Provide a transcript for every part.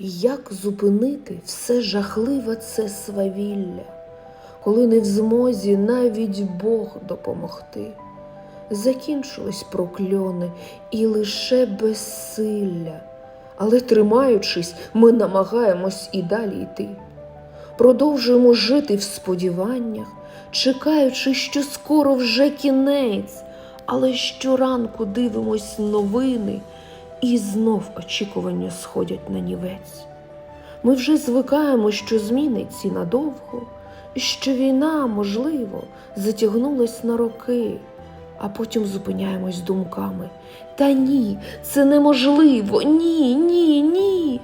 Як зупинити все жахливе це свавілля, коли не в змозі навіть Бог допомогти? Закінчились прокльони і лише безсилля, але тримаючись, ми намагаємось і далі йти. Продовжуємо жити в сподіваннях, чекаючи, що скоро вже кінець, але щоранку дивимось новини, і знов очікування сходять на нівець. Ми вже звикаємо, що зміни ці надовго, що війна, можливо, затягнулась на роки, а потім зупиняємось думками. Та ні, це неможливо, ні, ні, ні.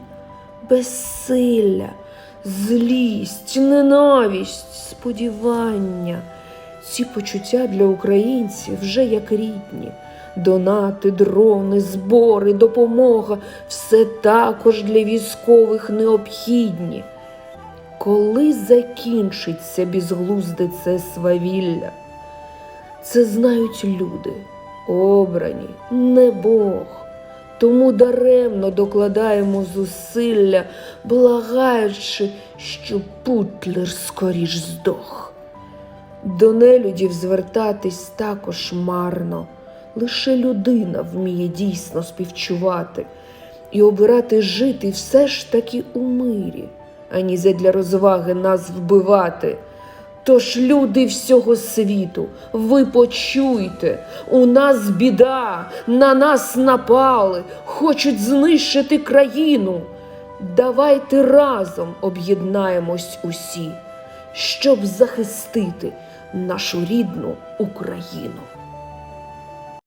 Безсилля, злість, ненависть, сподівання. Ці почуття для українців вже як рідні. Донати, дрони, збори, допомога все також для військових необхідні. Коли закінчиться безглузде це свавілля? Це знають люди, обрані, не Бог. Тому даремно докладаємо зусилля, благаючи, що Путлер скоріш здох. До нелюдів звертатись також марно. Лише людина вміє дійсно співчувати і обирати жити все ж таки у мирі, ані задля розваги нас вбивати. Тож, люди всього світу, ви почуйте, у нас біда, на нас напали, хочуть знищити країну. Давайте разом об'єднаємось усі, щоб захистити нашу рідну Україну.